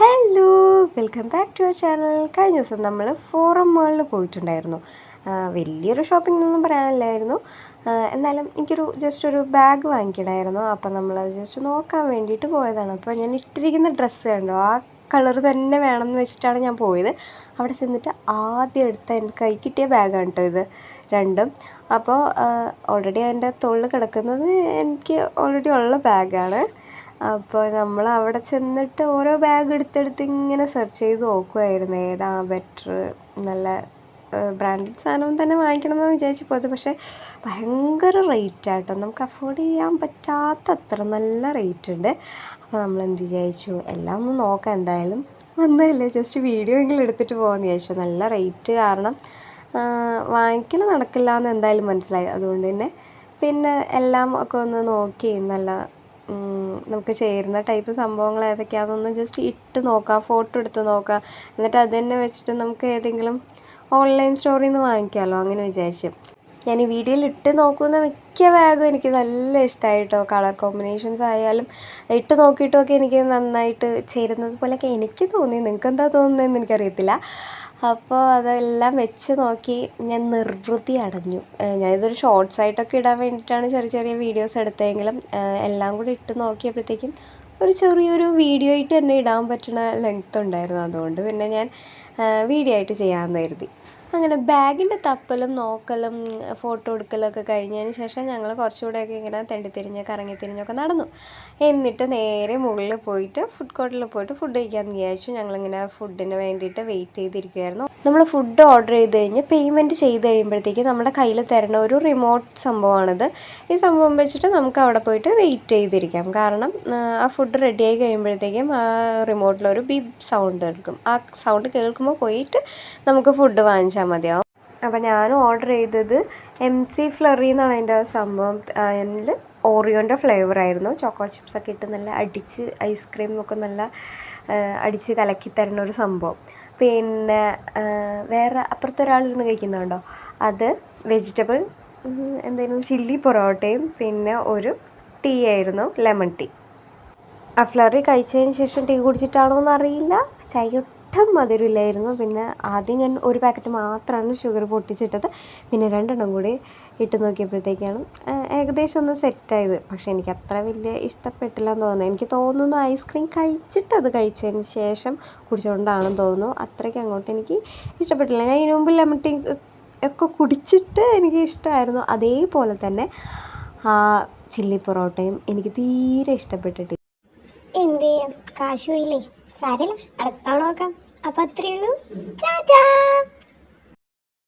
Hello welcome back to our channel. കഴിഞ്ഞ ദിവസം നമ്മൾ ഫോറം മാളിൽ പോയിട്ടുണ്ടായിരുന്നു. വലിയൊരു ഷോപ്പിംഗ് ഒന്നും പറയാനില്ലായിരുന്നു. എന്നാലും എനിക്കൊരു ജസ്റ്റ് ഒരു ബാഗ് വാങ്ങിക്കണമായിരുന്നു അപ്പം നമ്മളത് ജസ്റ്റ് നോക്കാൻ വേണ്ടിയിട്ട് പോയതാണ്. അപ്പോൾ ഞാൻ ഇട്ടിരിക്കുന്ന ഡ്രസ്സ് കണ്ടോ ആ കളർ തന്നെ വേണമെന്ന് വെച്ചിട്ടാണ് ഞാൻ പോയത്. അവിടെ ചെന്നിട്ട് ആദ്യം എടുത്ത എന്റെ കൈ കിട്ടിയ ബാഗാണ് കേട്ടോ ഇത് രണ്ടും. അപ്പോൾ ഓൾറെഡി അതിന്റെ തൊള്ളു കിടക്കുന്നത് എനിക്ക് ഓൾറെഡി ഉള്ള ബാഗാണ് അപ്പോൾ നമ്മൾ അവിടെ ചെന്നിട്ട് ഓരോ ബാഗ് എടുത്തെടുത്ത് ഇങ്ങനെ സെർച്ച് ചെയ്ത് നോക്കുമായിരുന്നു ഏതാ ബെറ്റർ നല്ല ബ്രാൻഡഡ് സാധനം തന്നെ വാങ്ങിക്കണം എന്ന് വിചാരിച്ച് പോയത്. പക്ഷേ ഭയങ്കര റേറ്റ് ആട്ടോ. നമുക്ക് അഫോർഡ് ചെയ്യാൻ പറ്റാത്ത അത്ര നല്ല റേറ്റ് ഉണ്ട്. അപ്പോൾ നമ്മൾ എന്ത് വിചാരിച്ചു? എല്ലാം ഒന്ന് നോക്കാം. എന്തായാലും ഒന്നുമില്ല ജസ്റ്റ് വീഡിയോ എങ്കിലും എടുത്തിട്ട് പോകാമെന്ന് വിചാരിച്ചു. നല്ല റേറ്റ് കാരണം വാങ്ങിക്കൽ നടക്കില്ല എന്ന് എന്തായാലും മനസ്സിലായി. അതുകൊണ്ട് തന്നെ പിന്നെ എല്ലാം ഒക്കെ ഒന്ന് നോക്കി നല്ല നമുക്ക് ചേരുന്ന ടൈപ്പ് സംഭവങ്ങൾ ഏതൊക്കെയാണെന്നൊന്ന് ജസ്റ്റ് ഇട്ട് നോക്കാം ഫോട്ടോ എടുത്ത് നോക്കാം. എന്നിട്ട് അത് തന്നെ വെച്ചിട്ട് നമുക്ക് ഏതെങ്കിലും ഓൺലൈൻ സ്റ്റോറിൽ നിന്ന് വാങ്ങിക്കാമല്ലോ അങ്ങനെ വിചാരിച്ചു. ഞാൻ ഈ വീഡിയോയിൽ ഇട്ട് നോക്കുന്ന മിക്ക ബാഗും എനിക്ക് നല്ല ഇഷ്ടമായിട്ടോ കളർ കോമ്പിനേഷൻസ് ആയാലും ഇട്ട് നോക്കിയിട്ടൊക്കെ എനിക്ക് നന്നായിട്ട് ചേരുന്നത് പോലെയൊക്കെ എനിക്ക് തോന്നി. നിങ്ങൾക്ക് എന്താ തോന്നുന്നതെന്ന് എനിക്കറിയത്തില്ല. അപ്പോൾ അതെല്ലാം വെച്ച് നോക്കി ഞാൻ നിർവൃതി അടഞ്ഞു. ഞാനിതൊരു ഷോർട്സ് ആയിട്ടൊക്കെ ഇടാൻ വേണ്ടിയിട്ടാണ് ചെറിയ ചെറിയ വീഡിയോസ് എടുത്തതെങ്കിലും എല്ലാം കൂടി ഇട്ട് നോക്കിയപ്പോഴത്തേക്കും ഒരു ചെറിയൊരു വീഡിയോ ആയിട്ട് തന്നെ ഇടാൻ പറ്റുന്ന ലെങ്ത് ഉണ്ടായിരുന്നു. അതുകൊണ്ട് പിന്നെ ഞാൻ വീഡിയോ ആയിട്ട് ചെയ്യാമെന്ന് കരുതി. അങ്ങനെ ബാഗിന്റെ തപ്പലും നോക്കലും ഫോട്ടോ എടുക്കലൊക്കെ കഴിഞ്ഞതിന് ശേഷം ഞങ്ങൾ കുറച്ചുകൂടെയൊക്കെ ഇങ്ങനെ തെണ്ടിത്തിരിഞ്ഞ് കറങ്ങിത്തിരിഞ്ഞൊക്കെ നടന്നു. എന്നിട്ട് നേരെ മുകളിൽ പോയിട്ട് ഫുഡ് കോർട്ടിൽ പോയിട്ട് ഫുഡ് കഴിക്കാമെന്ന് വിചാരിച്ചു. ഞങ്ങളിങ്ങനെ ഫുഡിന് വേണ്ടിയിട്ട് വെയിറ്റ് ചെയ്തിരിക്കുമായിരുന്നു നമ്മൾ ഫുഡ് ഓർഡർ ചെയ്ത് കഴിഞ്ഞ് പേയ്മെന്റ് ചെയ്ത് കഴിയുമ്പോഴത്തേക്ക് നമ്മുടെ കയ്യിൽ തരുന്ന ഒരു റിമോട്ട് സംഭവമാണിത്. ഈ സംഭവം വെച്ചിട്ട് നമുക്ക് അവിടെ പോയിട്ട് വെയിറ്റ് ചെയ്തിരിക്കാം. കാരണം ആ, ഫുഡ് റെഡിയായി കഴിയുമ്പോഴത്തേക്കും ആ റിമോട്ടിലൊരു ബിബ് സൗണ്ട് കേൾക്കും. ആ സൗണ്ട് കേൾക്കുമ്പോൾ പോയിട്ട് നമുക്ക് ഫുഡ് വാങ്ങിച്ചാൽ മതിയാവും. അപ്പോൾ ഞാൻ ഓർഡർ ചെയ്തത് എം സി ഫ്ലറി എന്നാണ് അതിന്റെ സംഭവം. അതിൽ ഓറിയോന്റെ ഫ്ലേവർ ആയിരുന്നു. ചോക്കോ ചിപ്സ് ഒക്കെ ഇട്ട് നല്ല അടിച്ച് ഐസ്ക്രീം ഒക്കെ നല്ല അടിച്ച് കലക്കി തരുന്ന ഒരു സംഭവം. പിന്നെ വേറെ അപ്പുറത്തെ ഒരാൾ ഇരുന്ന് കഴിക്കുന്നുണ്ടോ അത് വെജിറ്റബിൾ എന്തായിരുന്നു ചില്ലി പൊറോട്ടയും പിന്നെ ഒരു ടീ ആയിരുന്നു ലെമൺ ടീ ആ ഫ്ലറി കഴിച്ചതിന് ശേഷം ടീ കുടിച്ചിട്ടാണോ എന്നറിയില്ല. ചായ ഒട്ടും മധുരമില്ലായിരുന്നു. പിന്നെ ആദ്യം ഞാൻ ഒരു പാക്കറ്റ് മാത്രമാണ് ഷുഗർ പൊട്ടിച്ചിട്ടത്. പിന്നെ രണ്ടെണ്ണം കൂടി ഇട്ട് നോക്കിയപ്പോഴത്തേക്കാണ് ഏകദേശം ഒന്ന് സെറ്റായത് പക്ഷേ എനിക്ക് അത്ര വലിയ ഇഷ്ടപ്പെട്ടില്ല എന്ന് തോന്നുന്നു. എനിക്ക് തോന്നുന്നു ഐസ്ക്രീം കഴിച്ചിട്ട് അത് കഴിച്ചതിന് ശേഷം കുടിച്ചുകൊണ്ടാണെന്ന് തോന്നുന്നു. അത്രയ്ക്ക് അങ്ങോട്ട് എനിക്ക് ഇഷ്ടപ്പെട്ടില്ല. ഞാൻ ഇതിനു മുമ്പ് ലെമൺ ടീ ഒക്കെ കുടിച്ചിട്ട് എനിക്ക് ഇഷ്ടമായിരുന്നു. അതേപോലെ തന്നെ ചില്ലി പൊറോട്ടയും എനിക്ക് തീരെ ഇഷ്ടപ്പെട്ടിട്ടില്ല. എന്ത് ചെയ്യാം? കാശ് പോയില്ലേ സാരല്ല അടുത്ത നോക്കാം അപ്പൊ അത്രയേ ഉള്ളൂ.